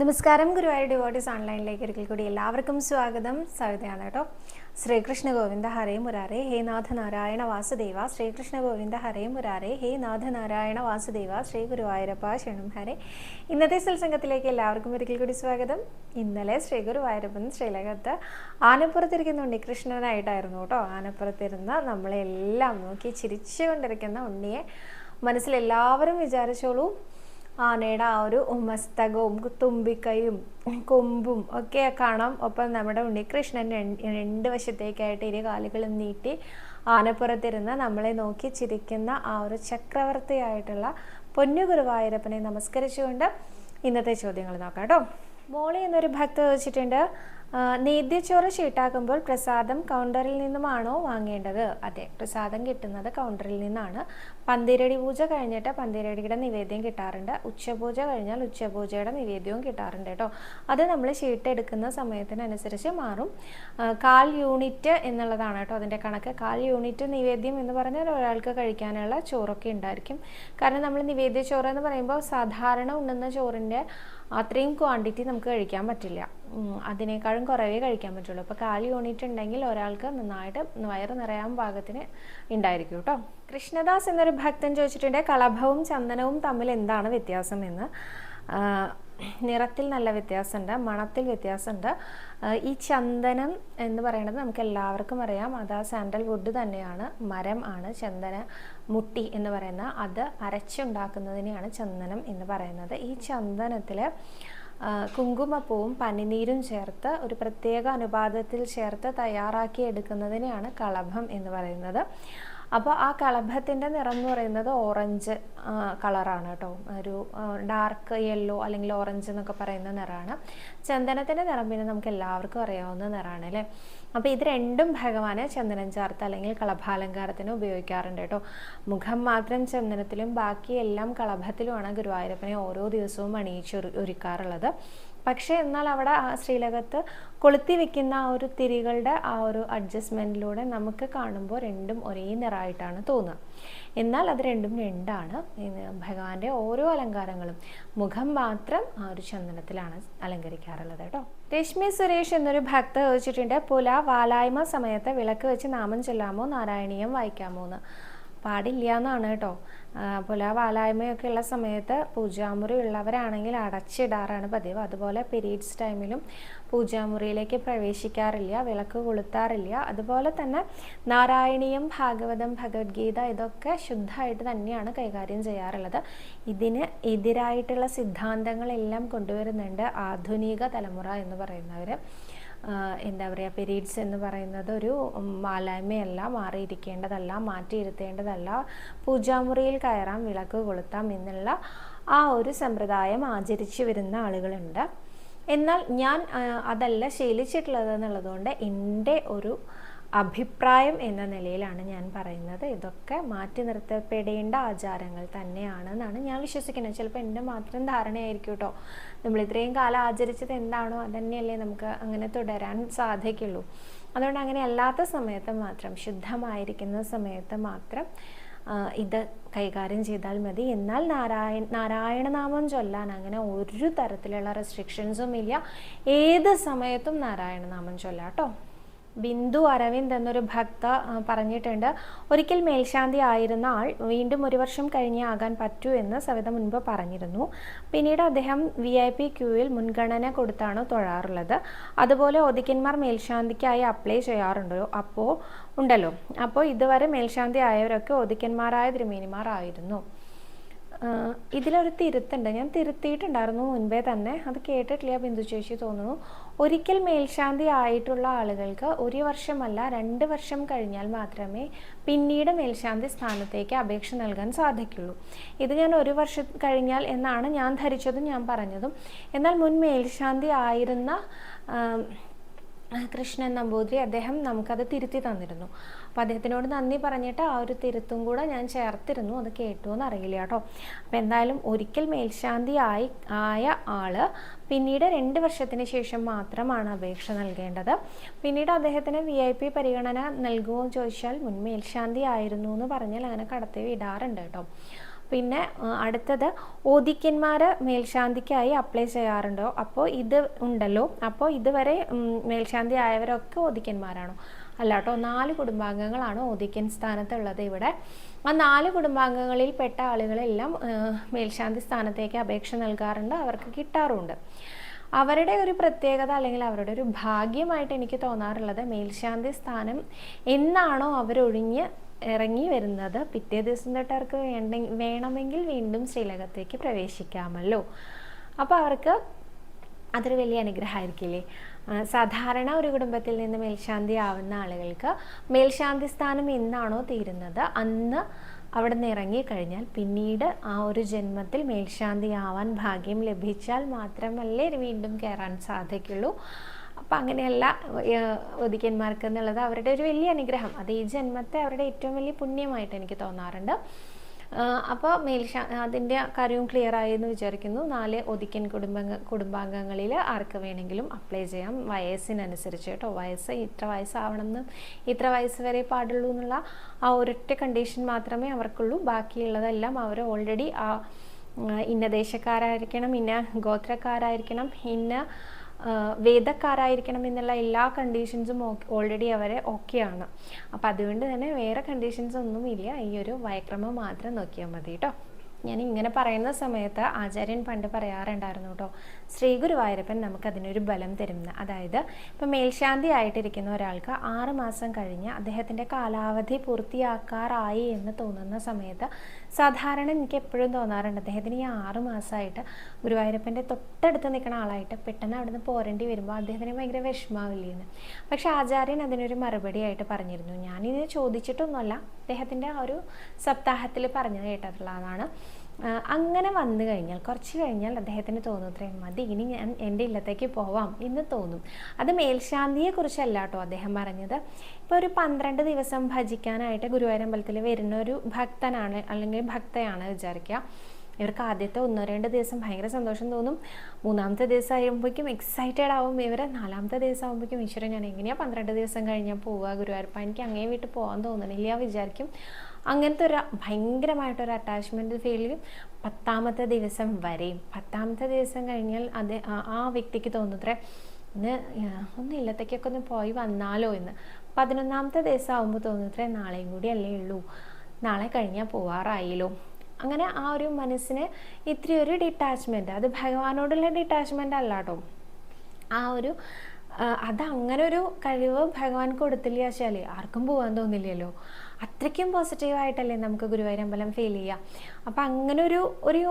നമസ്കാരം. ഗുരുവായൂർ ഡിവോട്ടീസ് ഓൺലൈനിലേക്ക് ഒരിക്കൽ കൂടി എല്ലാവർക്കും സ്വാഗതം. സവിതയാണ് കേട്ടോ. ശ്രീകൃഷ്ണ ഗോവിന്ദ ഹരേ മുരാരേ ഹേ നാഥ നാരായണ വാസുദേവ. ശ്രീകൃഷ്ണ ഗോവിന്ദ ഹരേ മുരാരേ ഹേ നാഥ നാരായണ വാസുദേവ. ശ്രീ ഗുരുവായൂരപ്പ ക്ഷണം ഹരേ. ഇന്നത്തെ സത്സംഗത്തിലേക്ക് എല്ലാവർക്കും ഒരിക്കൽ കൂടി സ്വാഗതം. ഇന്നലെ ശ്രീ ഗുരുവായൂരപ്പൻ ശ്രീലകത്ത് ആനപ്പുറത്തിരിക്കുന്ന ഉണ്ണികൃഷ്ണനായിട്ടായിരുന്നു കേട്ടോ. ആനപ്പുറത്തിരുന്ന് നമ്മളെല്ലാം നോക്കി ചിരിച്ചുകൊണ്ടിരിക്കുന്ന ഉണ്ണിയെ മനസ്സിലെല്ലാവരും വിചാരിച്ചോളൂ ആനയുടെ ആ ഒരു മസ്തകവും തുമ്പിക്കൈയും കൊമ്പും ഒക്കെ കാണാം. ഒപ്പം നമ്മുടെ ഉണ്ണികൃഷ്ണൻ രണ്ട് വശത്തേക്കായിട്ട് ഇരു കാലുകളും നീട്ടി ആനപ്പുറത്തിരുന്ന് നമ്മളെ നോക്കി ചിരിക്കുന്ന ആ ഒരു ചക്രവർത്തിയായിട്ടുള്ള പൊന്നു ഗുരുവായൂരപ്പനെ നമസ്കരിച്ചുകൊണ്ട് ഇന്നത്തെ ചോദ്യങ്ങൾ നോക്കാം കേട്ടോ. മോളി എന്നൊരു ഭക്ത ചോദിച്ചിട്ടുണ്ട് നേദ്യച്ചോറ് ഷീട്ടാക്കുമ്പോൾ പ്രസാദം കൗണ്ടറിൽ നിന്നുമാണോ വാങ്ങേണ്ടത്? അതെ പ്രസാദം കിട്ടുന്നത് കൗണ്ടറിൽ നിന്നാണ്. പന്തിരടി പൂജ കഴിഞ്ഞിട്ട് പന്തിരടിയുടെ നിവേദ്യം കിട്ടാറുണ്ട്. ഉച്ചപൂജ കഴിഞ്ഞാൽ ഉച്ചപൂജയുടെ നിവേദ്യവും കിട്ടാറുണ്ട് കേട്ടോ. അത് നമ്മൾ ഷീട്ട് എടുക്കുന്ന സമയത്തിനനുസരിച്ച് മാറും. കാൽ യൂണിറ്റ് എന്നുള്ളതാണ് കേട്ടോ അതിന്റെ കണക്ക്. കാൽ യൂണിറ്റ് നിവേദ്യം എന്ന് പറഞ്ഞാൽ ഒരാൾക്ക് കഴിക്കാനുള്ള ചോറൊക്കെ ഉണ്ടായിരിക്കും. കാരണം നമ്മൾ നിവേദ്യ ചോറ് എന്ന് പറയുമ്പോൾ സാധാരണ ഉണ്ണുന്ന ചോറിന്റെ അത്രയും ക്വാണ്ടിറ്റി നമുക്ക് കഴിക്കാൻ പറ്റില്ല. അതിനേക്കാളും കുറവേ കഴിക്കാൻ പറ്റുള്ളൂ. അപ്പോൾ കാൽ യൂണിറ്റ് ഉണ്ടെങ്കിൽ ഒരാൾക്ക് നന്നായിട്ട് വയറ് നിറയാൻ പാകത്തിന് ഉണ്ടായിരിക്കും കേട്ടോ. കൃഷ്ണദാസ് എന്നൊരു ഭക്തൻ ചോദിച്ചിട്ടുണ്ട് കളഭവും ചന്ദനവും തമ്മിൽ എന്താണ് വ്യത്യാസം എന്ന് നിറത്തിൽ നല്ല വ്യത്യാസമുണ്ട് മണത്തിൽ വ്യത്യാസമുണ്ട്. ഈ ചന്ദനം എന്ന് പറയുന്നത് നമുക്ക് എല്ലാവർക്കും അറിയാം. അത് ആ സാൻഡൽ വുഡ് തന്നെയാണ്. മരം ആണ് ചന്ദന മുട്ടി എന്ന് പറയുന്ന അത് അരച്ചുണ്ടാക്കുന്നതിനെയാണ് ചന്ദനം എന്ന് പറയുന്നത്. ഈ ചന്ദനത്തിൽ കുങ്കുമപ്പൂവും പനിനീരും ചേർത്ത് ഒരു പ്രത്യേക അനുപാതത്തിൽ ചേർത്ത് തയ്യാറാക്കി എടുക്കുന്നതിനെയാണ് കളഭം എന്ന് പറയുന്നത്. അപ്പോൾ ആ കളഭത്തിന്റെ നിറം എന്ന് പറയുന്നത് ഓറഞ്ച് കളറാണ് കേട്ടോ. ഒരു ഡാർക്ക് യെല്ലോ അല്ലെങ്കിൽ ഓറഞ്ച് എന്നൊക്കെ പറയുന്ന നിറമാണ്. ചന്ദനത്തിന്റെ നിറം പിന്നെ നമുക്ക് എല്ലാവർക്കും അറിയാവുന്ന നിറമാണ് അല്ലേ? അപ്പോൾ ഇത് രണ്ടും ഭഗവാന് ചന്ദനം ചേർത്ത് അല്ലെങ്കിൽ കളഭാലങ്കാരത്തിന് ഉപയോഗിക്കാറുണ്ട് കേട്ടോ. മുഖം മാത്രം ചന്ദനത്തിലും ബാക്കി എല്ലാം കളഭത്തിലുമാണ് ഗുരുവായൂരപ്പനെ ഓരോ ദിവസവും അണിയിച്ച് ഒരു- ഒരുക്കാറുള്ളത്. പക്ഷേ എന്നാൽ അവിടെ ആ ശ്രീലകത്ത് കൊളുത്തി വെക്കുന്ന ആ ഒരു തിരികളുടെ ആ ഒരു അഡ്ജസ്റ്റ്മെന്റിലൂടെ നമുക്ക് കാണുമ്പോൾ രണ്ടും ഒരേ നിറമായിട്ടാണ് തോന്നുക. എന്നാൽ അത് രണ്ടും രണ്ടാണ്. ഭഗവാന്റെ ഓരോ അലങ്കാരങ്ങളും മുഖം മാത്രം ആ ഒരു ചന്ദനത്തിലാണ് അലങ്കരിക്കാറുള്ളത് കേട്ടോ. രശ്മി സുരേഷ് എന്നൊരു ഭക്ത ചോദിച്ചിട്ടുണ്ട് പുല വാലായ്മ സമയത്ത് വിളക്ക് വെച്ച് നാമം ചൊല്ലാമോ? നാരായണീയം വായിക്കാമോ? എന്ന്. പാടില്ല എന്നാണ് കേട്ടോ. ആ, പുല വാലായ്മയൊക്കെ ഉള്ള സമയത്ത് പൂജാമുറി ഉള്ളവരാണെങ്കിൽ അടച്ചിടാറാണ് പതിവ്. അതുപോലെ പീരീഡ്സ് ടൈമിലും പൂജാമുറിയിലേക്ക് പ്രവേശിക്കാറില്ല വിളക്ക് കൊളുത്താറില്ല. അതുപോലെ തന്നെ നാരായണീയം ഭാഗവതം ഭഗവത്ഗീത ഇതൊക്കെ ശുദ്ധമായിട്ട് തന്നെയാണ് കൈകാര്യം ചെയ്യാറുള്ളത്. ഇതിന് എതിരായിട്ടുള്ള സിദ്ധാന്തങ്ങളെല്ലാം കൊണ്ടുവരുന്നുണ്ട് ആധുനിക തലമുറ എന്ന് പറയുന്നവർ എന്താ പറയുക പീരീഡ്സ് എന്ന് പറയുന്നത് ഒരു മാലായ്മയല്ല മാറിയിരിക്കേണ്ടതല്ല മാറ്റിയിരുത്തേണ്ടതല്ല. പൂജാമുറിയിൽ കയറാം വിളക്ക് കൊളുത്താം എന്നുള്ള ആ ഒരു സമ്പ്രദായം ആചരിച്ചു വരുന്ന ആളുകളുണ്ട്. എന്നാൽ ഞാൻ അതല്ല ശീലിച്ചിട്ടുള്ളത് എന്നുള്ളതുകൊണ്ട് എന്റെ ഒരു അഭിപ്രായം എന്ന നിലയിലാണ് ഞാൻ പറയുന്നത്. ഇതൊക്കെ മാറ്റി നിർത്തപ്പെടേണ്ട ആചാരങ്ങൾ തന്നെയാണെന്നാണ് ഞാൻ വിശ്വസിക്കുന്നത്. ചിലപ്പോൾ എന്റെ മാത്രം ധാരണയായിരിക്കും കേട്ടോ നമ്മൾ ഇത്രയും കാലം ആചരിച്ചത് എന്താണോ അതന്നെയല്ലേ നമുക്ക് അങ്ങനെ തുടരാൻ സാധിക്കുള്ളൂ. അതുകൊണ്ട് അങ്ങനെ അല്ലാത്ത സമയത്ത് മാത്രം ശുദ്ധമായിരിക്കുന്ന സമയത്ത് മാത്രം ഇത് കൈകാര്യം ചെയ്താൽ മതി. എന്നാൽ നാരായണ നാരായണനാമം ചൊല്ലാൻ അങ്ങനെ ഒരു തരത്തിലുള്ള റെസ്ട്രിക്ഷൻസും ഇല്ല. ഏത് സമയത്തും നാരായണനാമം ചൊല്ലാം കേട്ടോ ബിന്ദു അരവിന്ദ് എന്നൊരു ഭക്ത പറഞ്ഞിട്ടുണ്ട്. ഒരിക്കൽ മേൽശാന്തി ആയിരുന്ന ആൾ വീണ്ടും ഒരു വർഷം കഴിഞ്ഞേ ആകാൻ പറ്റൂ എന്ന് സവിത മുൻപ് പറഞ്ഞിരുന്നു. പിന്നീട് അദ്ദേഹം വി ഐ പി ക്യൂവിൽ മുൻഗണന കൊടുത്താണ് തൊഴാറുള്ളത്. അതുപോലെ ഒതുക്കന്മാർ മേൽശാന്തിക്കായി അപ്ലൈ ചെയ്യാറുണ്ടോ അപ്പോൾ ഉണ്ടല്ലോ. അപ്പോൾ ഇതുവരെ മേൽശാന്തി ആയവരൊക്കെ ഒതുക്കന്മാരായ ത്രിമേനിമാർ ആയിരുന്നു. ഇതിലൊരു തിരുത്തുണ്ട്. ഞാൻ തിരുത്തിയിട്ടുണ്ടായിരുന്നു മുൻപേ തന്നെ. അത് കേട്ടിട്ടില്ല ബിന്ദു ചേച്ചി തോന്നുന്നു. ഒരിക്കൽ മേൽശാന്തി ആയിട്ടുള്ള ആളുകൾക്ക് ഒരു വർഷമല്ല രണ്ട് വർഷം കഴിഞ്ഞാൽ മാത്രമേ പിന്നീട് മേൽശാന്തി സ്ഥാനത്തേക്ക് അപേക്ഷ നൽകാൻ സാധിക്കുള്ളൂ. ഇത് ഞാൻ ഒരു വർഷം കഴിഞ്ഞാൽ എന്നാണ് ഞാൻ ധരിച്ചതും ഞാൻ പറഞ്ഞതും. എന്നാൽ മുൻ മേൽശാന്തി ആയിരുന്ന കൃഷ്ണൻ നമ്പൂതിരി അദ്ദേഹം നമുക്കത് തിരുത്തി തന്നിരുന്നു. അപ്പോൾ അദ്ദേഹത്തിനോട് നന്ദി പറഞ്ഞിട്ട് ആ ഒരു തിരുത്തും കൂടെ ഞാൻ ചേർത്തിരുന്നു. അത് കേട്ടു എന്ന് അറിയില്ല കേട്ടോ. അപ്പോൾ എന്തായാലും ഒരിക്കൽ മേൽശാന്തി ആയി ആയ ആൾ പിന്നീട് രണ്ട് വർഷത്തിന് ശേഷം മാത്രമാണ് അപേക്ഷ നൽകേണ്ടത്. പിന്നീട് അദ്ദേഹത്തിന് വി ഐ പി പരിഗണന നൽകുമോ ചോദിച്ചാൽ മുൻ മേൽശാന്തി ആയിരുന്നു എന്ന് പറഞ്ഞാൽ അങ്ങനെ കടത്തി വിടാറുണ്ട് കേട്ടോ. പിന്നെ അടുത്തത് ഓദിക്കന്മാർ മേൽശാന്തിക്കായി അപ്ലൈ ചെയ്യാറുണ്ടോ? അപ്പോൾ ഇത് ഉണ്ടല്ലോ. അപ്പോൾ ഇതുവരെ മേൽശാന്തി ആയവരൊക്കെ ഓദിക്കന്മാരാണോ അല്ല കേട്ടോ നാല് കുടുംബാംഗങ്ങളാണ് ഓദിക്കൻ സ്ഥാനത്തുള്ളത് ഇവിടെ. ആ നാല് കുടുംബാംഗങ്ങളിൽ പെട്ട ആളുകളെല്ലാം മേൽശാന്തി സ്ഥാനത്തേക്ക് അപേക്ഷ നൽകാറുണ്ട് അവർക്ക് കിട്ടാറുമുണ്ട് അവരുടെ ഒരു പ്രത്യേകത അല്ലെങ്കിൽ അവരുടെ ഒരു ഭാഗ്യമായിട്ട് എനിക്ക് തോന്നാറുള്ളത് മേൽശാന്തി സ്ഥാനം എന്നാണോ അവരൊഴിഞ്ഞ് ഇറങ്ങി വരുന്നത്. പിറ്റേ ദിവസം തൊട്ട് അവർക്ക് വേണ്ട വേണമെങ്കിൽ വീണ്ടും ശ്രീലകത്തേക്ക് പ്രവേശിക്കാമല്ലോ. അപ്പോൾ അവർക്ക് അതൊരു വലിയ അനുഗ്രഹമായിരിക്കില്ലേ? സാധാരണ ഒരു കുടുംബത്തിൽ നിന്ന് മേൽശാന്തി ആവുന്ന ആളുകൾക്ക് മേൽശാന്തി സ്ഥാനം എന്നാണോ തീരുന്നത്? അന്ന് അവിടെ നിന്ന് ഇറങ്ങിക്കഴിഞ്ഞാൽ പിന്നീട് ആ ഒരു ജന്മത്തിൽ മേൽശാന്തി ആവാൻ ഭാഗ്യം ലഭിച്ചാൽ മാത്രമല്ലേ വീണ്ടും കയറാൻ സാധിക്കുള്ളൂ. അപ്പം അങ്ങനെയല്ല ഒതുക്കന്മാർക്ക് എന്നുള്ളത് അവരുടെ ഒരു വലിയ അനുഗ്രഹം. അത് ഈ ജന്മത്തെ അവരുടെ ഏറ്റവും വലിയ പുണ്യമായിട്ട് എനിക്ക് തോന്നാറുണ്ട്. അപ്പോൾ മേൽശാ അതിന്റെ കാര്യവും ക്ലിയർ ആയി എന്ന് വിചാരിക്കുന്നു. നാല് ഒതുക്കൻ കുടുംബ കുടുംബാംഗങ്ങളിൽ ആർക്ക് വേണമെങ്കിലും അപ്ലൈ ചെയ്യാം. വയസ്സിനനുസരിച്ച് കേട്ടോ. വയസ്സ് ഇത്ര വയസ്സാവണമെന്ന് ഇത്ര വയസ്സ് വരെ പാടുള്ളൂ എന്നുള്ള ആ ഒരൊറ്റ കണ്ടീഷൻ മാത്രമേ അവർക്കുള്ളൂ. ബാക്കിയുള്ളതെല്ലാം അവർ ഓൾറെഡി ആ ഇന്ന ദേശക്കാരായിരിക്കണം ഇന്ന ഗോത്രക്കാരായിരിക്കണം ഇന്ന വേദക്കാരായിരിക്കണം എന്നുള്ള എല്ലാ കണ്ടീഷൻസും ഓൾറെഡി അവരെ ഓക്കെയാണ് അപ്പം അതുകൊണ്ട് തന്നെ വേറെ കണ്ടീഷൻസ് ഒന്നുമില്ല ഈ ഒരു വയക്രമം മാത്രം നോക്കിയാൽ മതി കേട്ടോ ഞാൻ ഇങ്ങനെ പറയുന്ന സമയത്ത് ആചാര്യൻ പണ്ട് പറയാറുണ്ടായിരുന്നു കേട്ടോ ശ്രീ ഗുരുവായൂരപ്പൻ നമുക്കതിനൊരു ബലം തരുന്ന അതായത് ഇപ്പം മേൽശാന്തി ആയിട്ടിരിക്കുന്ന ഒരാൾക്ക് ആറ് മാസം കഴിഞ്ഞ് അദ്ദേഹത്തിന്റെ കാലാവധി പൂർത്തിയാക്കാറായി എന്ന് തോന്നുന്ന സമയത്ത് സാധാരണ എനിക്ക് എപ്പോഴും തോന്നാറുണ്ട്. അദ്ദേഹത്തിന് ഈ ആറ് മാസമായിട്ട് ഗുരുവായൂരപ്പന്റെ തൊട്ടടുത്ത് നിൽക്കുന്ന ആളായിട്ട് പെട്ടെന്ന് അവിടുന്ന് പോരേണ്ടി വരുമ്പോൾ അദ്ദേഹത്തിന് ഭയങ്കര വിഷമാവില്ലേന്ന് പക്ഷെ ആചാര്യൻ അതിനൊരു മറുപടിയായിട്ട് പറഞ്ഞിരുന്നു. ഞാനിത് ചോദിച്ചിട്ടൊന്നുമല്ല. അദ്ദേഹത്തിന്റെ ആ ഒരു സപ്താഹത്തിൽ പറഞ്ഞു കേട്ടിട്ടുള്ളതാണ്. അങ്ങനെ വന്നു കഴിഞ്ഞാൽ കുറച്ച് കഴിഞ്ഞാൽ അദ്ദേഹത്തിന് തോന്നും ഇത്രയും മതി ഇനി ഞാൻ എന്റെ ഇല്ലത്തേക്ക് പോവാം എന്ന് തോന്നും. അത് മേൽശാന്തിയെക്കുറിച്ചല്ല കേട്ടോ അദ്ദേഹം പറഞ്ഞത്. ഇപ്പോൾ ഒരു പന്ത്രണ്ട് ദിവസം ഭജിക്കാനായിട്ട് ഗുരുവായൂരമ്പലത്തിൽ വരുന്ന ഒരു ഭക്തനാണ് അല്ലെങ്കിൽ ഭക്തയാണ് വിചാരിക്കുക. ഇവർക്ക് ആദ്യത്തെ ഒന്നോ രണ്ട് ദിവസം ഭയങ്കര സന്തോഷം തോന്നും. മൂന്നാമത്തെ ദിവസം ആകുമ്പോഴേക്കും എക്സൈറ്റഡ് ആവും. ഇവർ നാലാമത്തെ ദിവസം ആകുമ്പോഴേക്കും ഈശ്വരൻ ഞാൻ എങ്ങനെയാണ് പന്ത്രണ്ട് ദിവസം കഴിഞ്ഞാൽ പോവുക ഗുരുവായൂരപ്പ? എനിക്ക് അങ്ങേ വീട്ടിൽ പോകാൻ തോന്നണില്ല വിചാരിക്കും. അങ്ങനത്തെ ഒരു ഭയങ്കരമായിട്ടൊരു അറ്റാച്ച്മെന്റ് ചെയ്യും പത്താമത്തെ ദിവസം വരെയും. പത്താമത്തെ ദിവസം കഴിഞ്ഞാൽ അത് ആ- വ്യക്തിക്ക് തോന്നുന്നത്ര ഇന്ന് ഒന്ന് ഇല്ലത്തേക്കൊക്കെ ഒന്ന് പോയി വന്നാലോ എന്ന്. പതിനൊന്നാമത്തെ ദിവസം ആകുമ്പോൾ തോന്നുന്നത്ര നാളെയും കൂടി അല്ലേ ഉള്ളൂ. നാളെ കഴിഞ്ഞാൽ പോവാറായില്ലോ. അങ്ങനെ ആ ഒരു മനസ്സിന് ഇത്രയൊരു ഡിറ്റാച്ച്മെന്റ് അത് ഭഗവാനോടുള്ള ഡിറ്റാച്ച്മെന്റ് അല്ല കേട്ടോ ആ ഒരു അത് അങ്ങനെ ഒരു കഴിവ് ഭഗവാൻ കൊടുത്തില്ല വെച്ചാൽ ആർക്കും പോകാൻ തോന്നില്ലല്ലോ. അത്രയ്ക്കും പോസിറ്റീവായിട്ടല്ലേ നമുക്ക് ഗുരുവായൂരമ്പലം ഫീൽ ചെയ്യുക അപ്പം അങ്ങനെ ഒരു ഒരു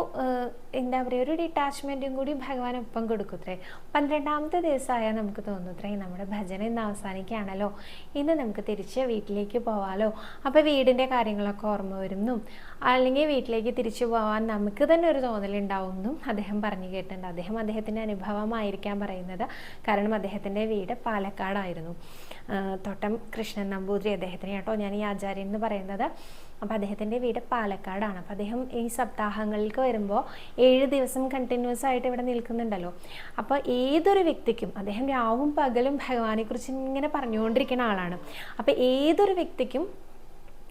എന്താ പറയുക ഒരു ഡിറ്റാച്ച്മെന്റും കൂടി ഭഗവാൻ ഒപ്പം കൊടുക്കുത്രേ. പന്ത്രണ്ടാമത്തെ ദിവസമായാൽ നമുക്ക് തോന്നുത്രേ നമ്മുടെ ഭജന ഇന്ന് അവസാനിക്കുകയാണല്ലോ. ഇന്ന് നമുക്ക് തിരിച്ച് വീട്ടിലേക്ക് പോവാലോ. അപ്പോൾ വീടിന്റെ കാര്യങ്ങളൊക്കെ ഓർമ്മ വരുന്നു. അല്ലെങ്കിൽ വീട്ടിലേക്ക് തിരിച്ചു പോകാൻ നമുക്ക് തന്നെ ഒരു തോന്നലുണ്ടാവും എന്നും അദ്ദേഹം പറഞ്ഞു കേട്ടിട്ടുണ്ട്. അദ്ദേഹം അദ്ദേഹത്തിന്റെ അനുഭവമായിരിക്കാൻ പറയുന്നത്. കാരണം അദ്ദേഹത്തിന്റെ വീട് പാലക്കാടായിരുന്നു. തോട്ടം കൃഷ്ണൻ നമ്പൂതിരി അദ്ദേഹത്തിന് കേട്ടോ ഞാൻ ഈ ആചാര്യൻ എന്ന് പറയുന്നത്. അപ്പോൾ അദ്ദേഹത്തിന്റെ വീട് പാലക്കാടാണ്. അപ്പോൾ അദ്ദേഹം ഈ സപ്താഹങ്ങൾക്ക് വരുമ്പോൾ ഏഴ് ദിവസം കണ്ടിന്യൂസ് ആയിട്ട് ഇവിടെ നിൽക്കുന്നുണ്ടല്ലോ. അപ്പോൾ ഏതൊരു വ്യക്തിക്കും അദ്ദേഹം രാവും പകലും ഭഗവാനെക്കുറിച്ച് ഇങ്ങനെ പറഞ്ഞുകൊണ്ടിരിക്കുന്ന ആളാണ്. അപ്പോൾ ഏതൊരു വ്യക്തിക്കും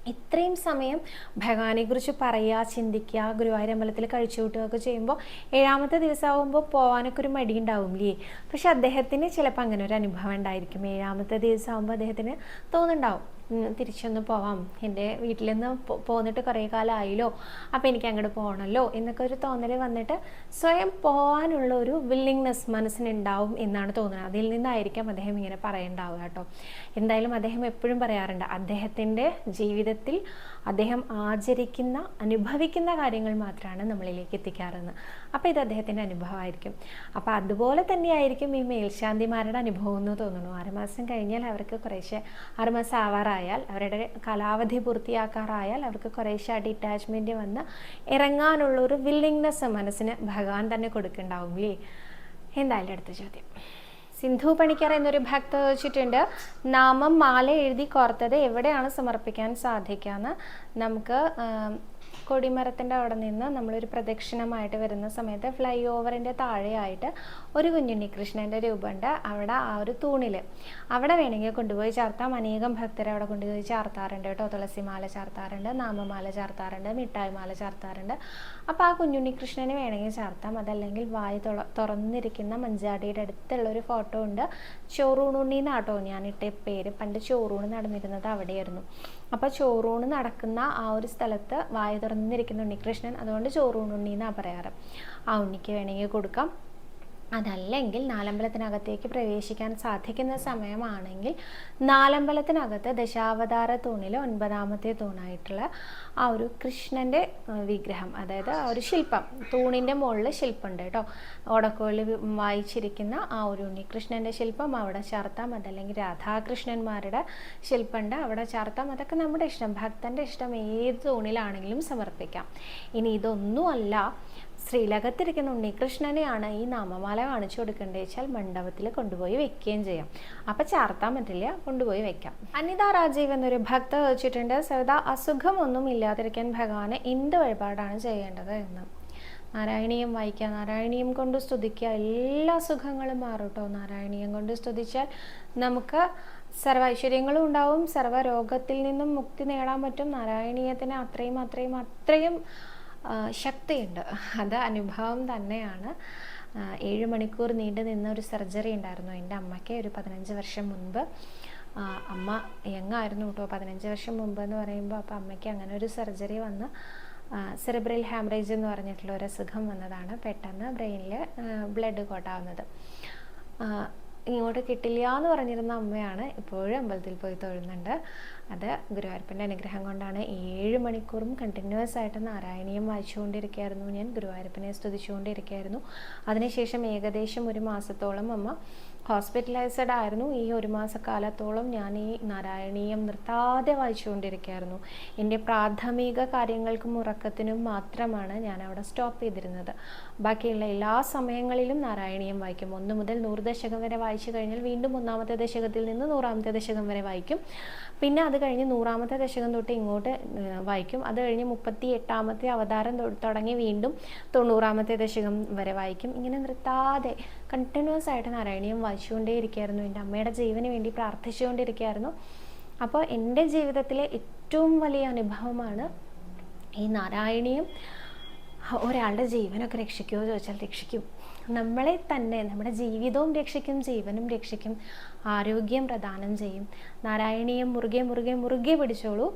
ഇത്രയും സമയം ഭഗവാനെക്കുറിച്ച് പറയുക ചിന്തിക്കുക ഗുരുവായൂരമ്പലത്തിൽ കഴിച്ചു കൂട്ടുകയൊക്കെ ചെയ്യുമ്പോൾ ഏഴാമത്തെ ദിവസമാകുമ്പോൾ പോകാനൊക്കെ ഒരു മടി ഉണ്ടാവും ഉണ്ടാവില്ലേ പക്ഷെ അദ്ദേഹത്തിന് ചിലപ്പോൾ അങ്ങനെ ഒരു അനുഭവം ഉണ്ടായിരിക്കും. ഏഴാമത്തെ ദിവസമാകുമ്പോൾ അദ്ദേഹത്തിന് തോന്നുന്നുണ്ടാവും. "ഉം, തിരിച്ചൊന്ന് പോവാം. എന്റെ വീട്ടിൽ നിന്ന് പോന്നിട്ട് കുറേ കാലമായല്ലോ അപ്പോൾ എനിക്ക് അങ്ങോട്ട് പോകണമല്ലോ എന്നൊക്കെ ഒരു തോന്നൽ വന്നിട്ട് സ്വയം പോകാനുള്ള ഒരു വില്ലിങ്നെസ് മനസ്സിനുണ്ടാവും എന്നാണ് തോന്നുന്നത്. അതിൽ നിന്നായിരിക്കാം അദ്ദേഹം ഇങ്ങനെ പറയണ്ടാവുക കേട്ടോ. എന്തായാലും അദ്ദേഹം എപ്പോഴും പറയാറുണ്ട് അദ്ദേഹത്തിന്റെ ജീവിതത്തിൽ അദ്ദേഹം ആചരിക്കുന്ന അനുഭവിക്കുന്ന കാര്യങ്ങൾ മാത്രമാണ് നമ്മളിലേക്ക് എത്തിക്കാറെന്ന് അപ്പോൾ ഇത് അദ്ദേഹത്തിന്റെ അനുഭവമായിരിക്കും. അപ്പോൾ അതുപോലെ തന്നെയായിരിക്കും ഈ മേൽശാന്തിമാരുടെ അനുഭവം എന്ന് തോന്നുന്നു. ആറുമാസം കഴിഞ്ഞാൽ അവർക്ക് കുറേശ്ശെ ആറുമാസം ആവാറായാൽ അവരുടെ കാലാവധി പൂർത്തിയാക്കാറായാൽ അവർക്ക് കുറേശ്ശെ ഡിറ്റാച്ച്മെന്റ് വന്ന് ഇറങ്ങാനുള്ള ഒരു വില്ലിങ്നെസ് മനസ്സിന് ഭഗവാൻ തന്നെ കൊടുക്കുന്നുണ്ടാവും എന്തായാലും അടുത്ത ചോദ്യം. സിന്ധു പണിക്കർ എന്നൊരു ഭക്ത ചോദിച്ചിട്ടുണ്ട്. നാമം മാല എഴുതി കോർത്തത് എവിടെയാണ് സമർപ്പിക്കാൻ സാധിക്കാന്ന്? നമുക്ക് കൊടിമരത്തിന്റെ അവിടെ നിന്ന് നമ്മളൊരു പ്രദക്ഷിണമായിട്ട് വരുന്ന സമയത്ത് ഫ്ലൈ ഓവറിന്റെ താഴെയായിട്ട് ഒരു കുഞ്ഞുണ്ണി കൃഷ്ണന്റെ രൂപമുണ്ട്. അവിടെ ആ ഒരു തൂണിൽ അവിടെ വേണമെങ്കിൽ കൊണ്ടുപോയി ചാർത്താം. അനേകം ഭക്തരെ അവിടെ കൊണ്ടുപോയി ചാർത്താറുണ്ട് കേട്ടോ. തുളസിമാല ചാർത്താറുണ്ട് നാമമാല ചാർത്താറുണ്ട് മിഠായി മാല ചാർത്താറുണ്ട്. അപ്പോൾ ആ കുഞ്ഞുണ്ണി കൃഷ്ണന് വേണമെങ്കിൽ ചാർത്താം. അതല്ലെങ്കിൽ വായ് തുള തുറന്നിരിക്കുന്ന മഞ്ചാടിയുടെ അടുത്തുള്ള ഒരു ഫോട്ടോ ഉണ്ട്. ചോറൂണുണ്ണി എന്നാട്ടോ ഞാനിട്ട പേര്. പണ്ട് ചോറൂണ് നടന്നിരുന്നത് അവിടെയായിരുന്നു. അപ്പോൾ ചോറൂണ് നടക്കുന്ന ആ ഒരു സ്ഥലത്ത് വായ തുറന്നിരിക്കുന്ന ഉണ്ണികൃഷ്ണൻ. അതുകൊണ്ട് ചോറൂണുണ്ണി എന്നാണ് പറയാറ്. ആ ഉണ്ണിക്ക് വേണമെങ്കിൽ കൊടുക്കാം. അതല്ലെങ്കിൽ നാലമ്പലത്തിനകത്തേക്ക് പ്രവേശിക്കാൻ സാധിക്കുന്ന സമയമാണെങ്കിൽ നാലമ്പലത്തിനകത്ത് ദശാവതാര തൂണിൽ ഒൻപതാമത്തെ തൂണായിട്ടുള്ള ആ ഒരു കൃഷ്ണന്റെ വിഗ്രഹം അതായത് ആ ഒരു ശില്പം തൂണിന്റെ മുകളിൽ ശില്പമുണ്ട് കേട്ടോ. ഓടക്കോളിൽ വായിച്ചിരിക്കുന്ന ആ ഒരു ഉണ്ണികൃഷ്ണന്റെ ശില്പം അവിടെ ചാർത്താം അതല്ലെങ്കിൽ രാധാകൃഷ്ണന്മാരുടെ ശില്പമുണ്ട്. അവിടെ ചാർത്താം അതൊക്കെ നമ്മുടെ ഇഷ്ടം. ഭക്തന്റെ ഇഷ്ടം ഏത് തൂണിലാണെങ്കിലും സമർപ്പിക്കാം. ഇനി ഇതൊന്നുമല്ല ശ്രീലകത്തിരിക്കുന്ന ഉണ്ണികൃഷ്ണനെയാണ് ഈ നാമമാല കാണിച്ചു കൊടുക്കേണ്ടത്. വെച്ചാൽ മണ്ഡപത്തിൽ കൊണ്ടുപോയി വെക്കുകയും ചെയ്യാം. അപ്പം ചാർത്താൻ പറ്റില്ല കൊണ്ടുപോയി വെക്കാം. അനിത രാജീവ് എന്നൊരു ഭക്ത വെച്ചിട്ടുണ്ട് സവിത അസുഖമൊന്നും ഇല്ലാതിരിക്കാൻ ഭഗവാനെ എന്ത് വഴിപാടാണ് ചെയ്യേണ്ടത് എന്ന്? നാരായണീയം വായിക്കുക. നാരായണീയം കൊണ്ട് സ്തുതിക്കുക. എല്ലാ സുഖങ്ങളും മാറും കേട്ടോ നാരായണീയം കൊണ്ട് സ്തുതിച്ചാൽ നമുക്ക് സർവ ഐശ്വര്യങ്ങളും ഉണ്ടാവും. സർവ രോഗത്തിൽ നിന്നും മുക്തി നേടാൻ പറ്റും. നാരായണീയത്തിന് അത്രയും അത്രയും അത്രയും ശക്തിയുണ്ട്. അത് അനുഭവം തന്നെയാണ്. ഏഴ് മണിക്കൂർ നീണ്ടു നിന്ന ഒരു സർജറി ഉണ്ടായിരുന്നു. എന്റെ അമ്മയ്ക്ക് ഒരു പതിനഞ്ച് വർഷം മുൻപ്. അമ്മ യങ്ങായിരുന്നു കേട്ടോ. പതിനഞ്ച് വർഷം മുമ്പ് എന്ന് പറയുമ്പോൾ അപ്പോൾ അമ്മയ്ക്ക് അങ്ങനെ ഒരു സർജറി വന്ന് സെറിബ്രൽ ഹാമറേജ് എന്ന് പറഞ്ഞിട്ടുള്ള ഒരു അസുഖം വന്നതാണ് പെട്ടെന്ന് ബ്രെയിനിൽ ബ്ലഡ് കോട്ടാവുന്നത്. ഇങ്ങോട്ട് കിട്ടില്ല എന്ന് പറഞ്ഞിരുന്ന അമ്മയാണ് ഇപ്പോഴും അമ്പലത്തിൽ പോയി തൊഴുന്നുണ്ട്. അത് ഗുരുവായൂരപ്പന്റെ അനുഗ്രഹം കൊണ്ടാണ് ഏഴ് മണിക്കൂറും കണ്ടിന്യൂസ് ആയിട്ട് നാരായണീയം വായിച്ചുകൊണ്ടിരിക്കുകയായിരുന്നു. ഞാൻ ഗുരുവായൂരപ്പനെ സ്തുതിച്ചുകൊണ്ടിരിക്കുകയായിരുന്നു. അതിനുശേഷം ഏകദേശം ഒരു മാസത്തോളം അമ്മ ഹോസ്പിറ്റലൈസ്ഡ് ആയിരുന്നു ഈ ഒരു മാസക്കാലത്തോളം ഞാൻ ഈ നാരായണീയം നിർത്താതെ വായിച്ചുകൊണ്ടിരിക്കുകയായിരുന്നു. എന്റെ പ്രാഥമിക കാര്യങ്ങൾക്കും ഉറക്കത്തിനും മാത്രമാണ് ഞാൻ അവിടെ സ്റ്റോപ്പ് ചെയ്തിരുന്നത്. ബാക്കിയുള്ള എല്ലാ സമയങ്ങളിലും നാരായണീയം വായിക്കും. ഒന്ന് മുതൽ നൂറ് ദശകം വരെ വായിച്ചു കഴിഞ്ഞാൽ വീണ്ടും ഒന്നാമത്തെ ദശകത്തിൽ നിന്ന് നൂറാമത്തെ ദശകം വരെ വായിക്കും. പിന്നെ അത് കഴിഞ്ഞ് നൂറാമത്തെ ദശകം തൊട്ട് ഇങ്ങോട്ട് വായിക്കും. അത് കഴിഞ്ഞ് മുപ്പത്തി എട്ടാമത്തെ അവതാരം തുടങ്ങി വീണ്ടും തൊണ്ണൂറാമത്തെ ദശകം വരെ വായിക്കും. ഇങ്ങനെ നിർത്താതെ കണ്ടിന്യൂസ് ആയിട്ട് നാരായണീയം വായിച്ചുകൊണ്ടേയിരിക്കുകയായിരുന്നു എന്റെ അമ്മയുടെ ജീവന് വേണ്ടി പ്രാർത്ഥിച്ചുകൊണ്ടിരിക്കുകയായിരുന്നു അപ്പോൾ എന്റെ ജീവിതത്തിലെ ഏറ്റവും വലിയ അനുഭവമാണ് ഈ നാരായണീയം ഒരാളുടെ ജീവനൊക്കെ രക്ഷിക്കുമോ ചോദിച്ചാൽ രക്ഷിക്കും. നമ്മളെ തന്നെ നമ്മുടെ ജീവിതവും രക്ഷിക്കും ജീവനും രക്ഷിക്കും ആരോഗ്യം പ്രദാനം ചെയ്യും. നാരായണീയം മുറുകെ മുറുകെ മുറുകെ പിടിച്ചോളൂ.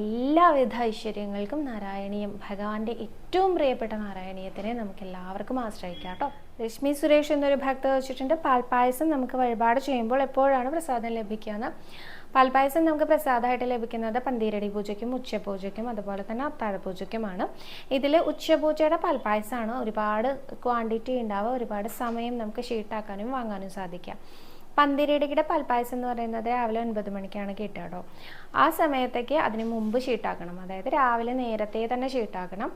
എല്ലാവിധ ഐശ്വര്യങ്ങൾക്കും നാരായണീയം ഭഗവാന്റെ ഏറ്റവും പ്രിയപ്പെട്ട നാരായണീയത്തിനെ നമുക്ക് എല്ലാവർക്കും ആശ്രയിക്കാം കേട്ടോ. രശ്മി സുരേഷ് എന്നൊരു ഭക്ത വെച്ചിട്ടുണ്ട്. പാൽപ്പായസം നമുക്ക് വഴിപാട് ചെയ്യുമ്പോൾ എപ്പോഴാണ് പ്രസാദം ലഭിക്കുക പാൽപ്പായസം നമുക്ക് പ്രസാദമായിട്ട് ലഭിക്കുന്നത് പന്തീരടി പൂജയ്ക്കും ഉച്ചപൂജയ്ക്കും അതുപോലെ തന്നെ അത്താഴ പൂജയ്ക്കുമാണ്. ഇതിൽ ഉച്ചപൂജയുടെ പാൽപ്പായസമാണ് ഒരുപാട് ക്വാണ്ടിറ്റി ഉണ്ടാവുക ഒരുപാട് സമയം നമുക്ക് ഷീട്ടാക്കാനും വാങ്ങാനും സാധിക്കാം പന്തിരടിയുടെ പാൽപ്പായസം എന്ന് പറയുന്നത് രാവിലെ ഒൻപത് മണിക്കാണ് കിട്ടുക കേട്ടോ. ആ സമയത്തേക്ക് അതിന് മുമ്പ് ഷീട്ടാക്കണം. അതായത് രാവിലെ നേരത്തെ തന്നെ ഷീട്ടാക്കണം.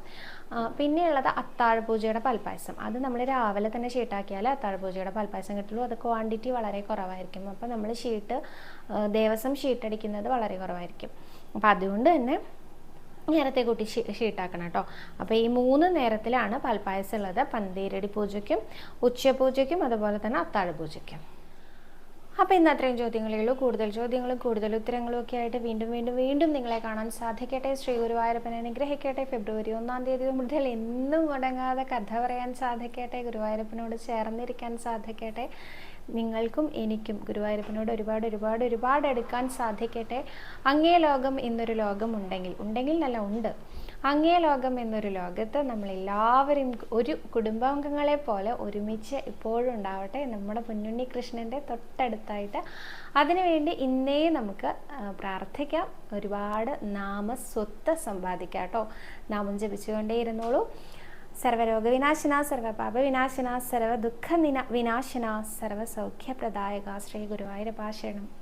പിന്നെയുള്ളത് അത്താഴപൂജയുടെ പാൽപ്പായസം. അത് നമ്മൾ രാവിലെ തന്നെ ഷീട്ടാക്കിയാൽ അത്താഴപൂജയുടെ പാൽപ്പായസം കിട്ടുള്ളൂ. അത് ക്വാണ്ടിറ്റി വളരെ കുറവായിരിക്കും. അപ്പോൾ നമ്മൾ ഷീട്ട് ദിവസം ഷീട്ടടിക്കുന്നത് വളരെ കുറവായിരിക്കും. അപ്പോൾ അതുകൊണ്ട് തന്നെ നേരത്തെ കൂട്ടി ഷീട്ടാക്കണം കേട്ടോ. അപ്പോൾ ഈ മൂന്ന് നേരത്തിലാണ് പാൽപ്പായസം ഉള്ളത്. പന്തീരടി പൂജയ്ക്കും ഉച്ചപൂജയ്ക്കും അതുപോലെ തന്നെ അത്താഴ പൂജയ്ക്കും. അപ്പോൾ ഇന്ന് അത്രയും ചോദ്യങ്ങളേ ഉള്ളൂ. കൂടുതൽ ചോദ്യങ്ങളും കൂടുതൽ ഉത്തരങ്ങളും ഒക്കെ ആയിട്ട് വീണ്ടും വീണ്ടും വീണ്ടും നിങ്ങളെ കാണാൻ സാധിക്കട്ടെ. ശ്രീ ഗുരുവായൂരപ്പനെ അനുഗ്രഹിക്കട്ടെ. ഫെബ്രുവരി ഒന്നാം തീയതി മുതൽ എന്നും മുടങ്ങാതെ കഥ പറയാൻ സാധിക്കട്ടെ. ഗുരുവായൂരപ്പനോട് ചേർന്നിരിക്കാൻ സാധിക്കട്ടെ. നിങ്ങൾക്കും എനിക്കും ഗുരുവായൂരപ്പനോട് ഒരുപാട് ഒരുപാട് ഒരുപാട് എടുക്കാൻ സാധിക്കട്ടെ. അങ്ങേ ലോകം എന്നൊരു ലോകം ഉണ്ടെങ്കിൽ ഉണ്ടെങ്കിൽ നല്ല ഉണ്ട്. അങ്ങേ ലോകം എന്നൊരു ലോകത്ത് നമ്മളെല്ലാവരും ഒരു കുടുംബാംഗങ്ങളെ പോലെ ഒരുമിച്ച് ഇപ്പോഴും ഉണ്ടാവട്ടെ. നമ്മുടെ പൊന്നുണ്ണി കൃഷ്ണന്റെ തൊട്ടടുത്തായിട്ട് അതിനുവേണ്ടി ഇന്നേ നമുക്ക് പ്രാർത്ഥിക്കാം. ഒരുപാട് നാമസ്വത്ത് സമ്പാദിക്കാം കേട്ടോ. നാമം ജപിച്ചുകൊണ്ടേയിരുന്നോളൂ. സർവരോഗവിനാശന സർവപാപവിനാശന സർവ ദുഃഖ വിനാശന സർവ സൗഖ്യപ്രദായക ശ്രീ ഗുരുവായൂരപ്പാശരണം